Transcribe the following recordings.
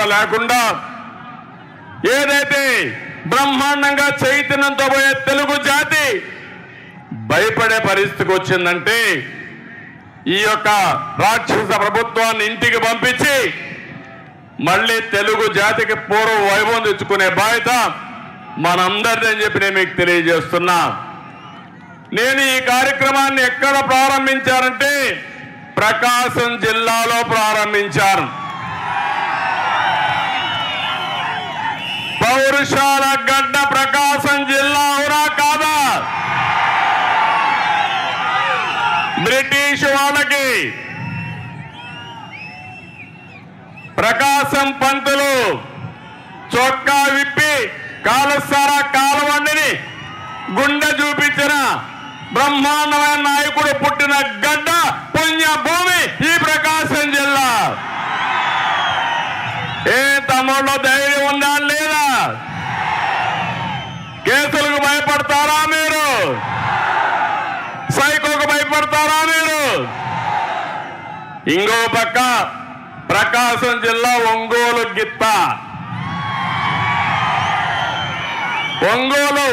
కూడా లేకుండా ఏదైతే బ్రహ్మాండంగా చైతన్యంతో పోయే తెలుగు జాతి భయపడే పరిస్థితికి వచ్చిందంటే ఈ యొక్క రాక్షస ప్రభుత్వాన్ని ఇంటికి పంపించి మళ్ళీ తెలుగు జాతికి పూర్వ వైభవం తెచ్చుకునే బాధ్యత మనందరిదని చెప్పి నేను మీకు తెలియజేస్తున్నా. నేను ఈ కార్యక్రమాన్ని ఎక్కడ ప్రారంభించారంటే ప్రకాశం జిల్లాలో ప్రారంభించాను. పురుషాల గడ్డ ప్రకాశం జిల్లా అవునా కాదా? బ్రిటిష్ వాళ్ళకి ప్రకాశం పంతులు చొక్కా విప్పి కాలుస్తారా కాలవండిని? గుండె చూపించిన బ్రహ్మాండమైన నాయకుడు పుట్టిన గడ్డ పుణ్య భూమి ఇంకో పక్క ప్రకాశం జిల్లా ఒంగోలు గిత్త. ఒంగోలు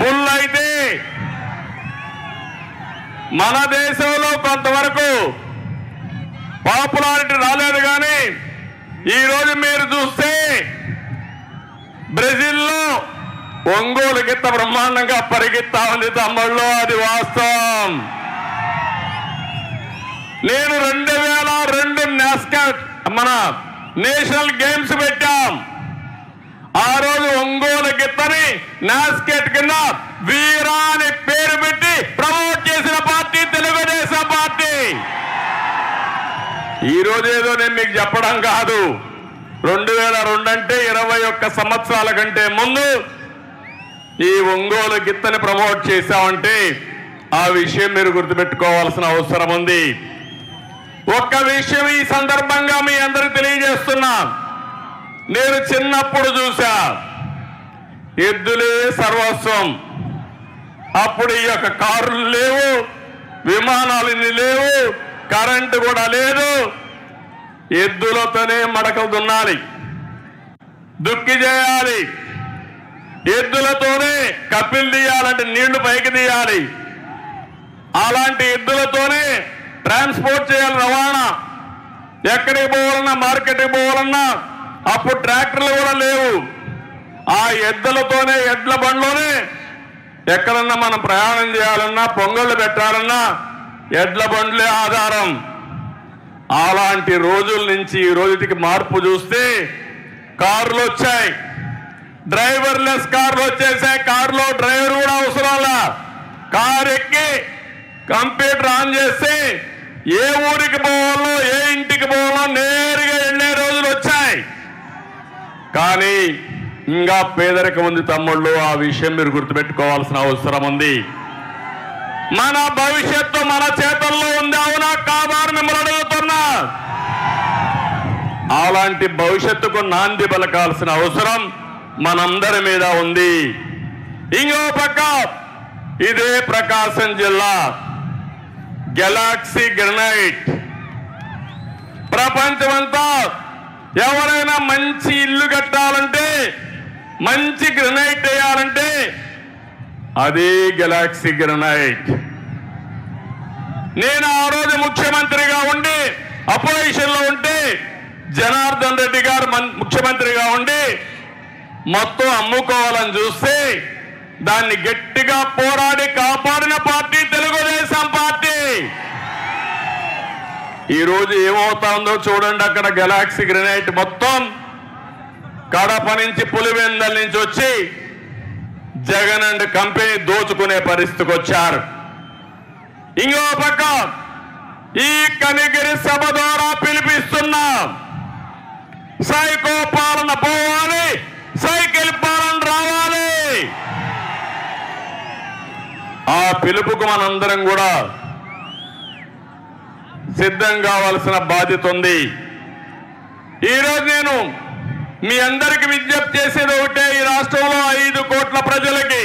బుల్ అయితే మన దేశంలో కొంతవరకు పాపులారిటీ రాలేదు కానీ ఈ రోజు మీరు చూస్తే బ్రెజిల్లో ఒంగోలు గిత్త బ్రహ్మాండంగా పరిగెత్తా ఉంది తమ్ముళ్ళు అది వాస్తవం. నేను రెండు వేల రెండు నాస్కాట్ మన నేషనల్ గేమ్స్ పెట్టాం. ఆ రోజు ఒంగోలు గిత్తని నాస్కెట్ కింద వీరా అని పేరు పెట్టి ప్రమోట్ చేసిన పార్టీ తెలుగుదేశం పార్టీ. ఈ రోజు ఏదో నేను మీకు చెప్పడం కాదు. రెండు వేల రెండు అంటే ఇరవై ఒక్క సంవత్సరాల కంటే ముందు ఈ ఒంగోలు గిత్తని ప్రమోట్ చేశామంటే ఆ విషయం మీరు గుర్తుపెట్టుకోవాల్సిన అవసరం ఉంది. ఒక్క విషయం ఈ సందర్భంగా మీ అందరికి తెలియజేస్తున్నా. నేను చిన్నప్పుడు చూసా ఎద్దులే సర్వస్వం. అప్పుడు ఈ యొక్క కారులు లేవు విమానాలు లేవు కరెంటు కూడా లేదు. ఎద్దులతోనే మడకలు దున్నాలి. దుక్కి చేయాలి. ఎద్దులతోనే కప్పిలు తీయాలంటే నీళ్ళు పైకి తీయాలి. అలాంటి ఎద్దుల ఎక్కడికి పోవాలన్నా మార్కెట్కి పోవాలన్నా అప్పుడు ట్రాక్టర్లు కూడా లేవు. ఆ ఎద్దులతోనే ఎడ్ల బండ్లోనే ఎక్కడన్నా మనం ప్రయాణం చేయాలన్నా పొంగళ్ళు పెట్టాలన్నా ఎడ్ల బండ్లే ఆధారం. అలాంటి రోజుల నుంచి ఈ రోజుకి మార్పు చూస్తే కార్లు వచ్చాయి. డ్రైవర్లెస్ కార్లు వచ్చేసాయి. కారులో డ్రైవర్ కూడా అవసరంలా? కార్ ఎక్కి కంప్యూటర్ ఆన్ చేస్తే ఏ ఊరికి పోవాలో ఏ ఇంటికి పోవాలో నేరుగా ఎన్నే రోజులు వచ్చాయి. కానీ ఇంకా పేదరికం ఉంది తమ్ముళ్ళు ఆ విషయం మీరు గుర్తుపెట్టుకోవాల్సిన అవసరం ఉంది. మన భవిష్యత్తు మన చేతుల్లో ఉంది అవునా కాదా మిమ్మల్ని అడుగుతున్నా. అలాంటి భవిష్యత్తుకు నాంది పలకాల్సిన అవసరం మనందరి మీద ఉంది. ఇంకో పక్క ఇదే ప్రకాశం జిల్లా. గెలాక్సీ గ్రనైట్ ప్రపంచమంతా ఎవరైనా మంచి ఇల్లు కట్టాలంటే మంచి గ్రనైట్ వేయాలంటే అదే గెలాక్సీ గ్రనైట్ నేను ఆ రోజు ముఖ్యమంత్రిగా ఉండి అపోజిషన్లో ఉంటే జనార్దన్ రెడ్డి గారు ముఖ్యమంత్రిగా ఉండి మొత్తం అమ్ముకోవాలని చూస్తే దాన్ని గట్టిగా పోరాడి కాపాడిన పార్టీ తెలుగుదేశం పార్టీ. ఈ రోజు ఏమవుతుందో చూడండి అక్కడ గెలాక్సీ గ్రెనైట్ మొత్తం కడప నుంచి పులివెందల నుంచి వచ్చి జగన్ అండ్ కంపెనీ దోచుకునే పరిస్థితికి వచ్చారు. ఇంకో పక్క ఈ కనిగిరి సభ ద్వారా పిలిపిస్తున్నా. సైకో పాలన పోవాలి సైకిల్ పాలన రావాలి. ఆ పిలుపుకు మనందరం కూడా సిద్ధం కావాల్సిన బాధ్యత ఉంది. ఈరోజు నేను మీ అందరికి విజ్ఞప్తి చేసేది ఒకటే ఈ రాష్ట్రంలో ఐదు కోట్ల ప్రజలకి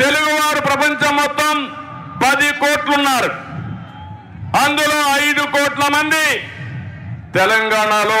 తెలుగువారు ప్రపంచం మొత్తం పది కోట్లున్నారు. అందులో ఐదు కోట్ల మంది తెలంగాణలో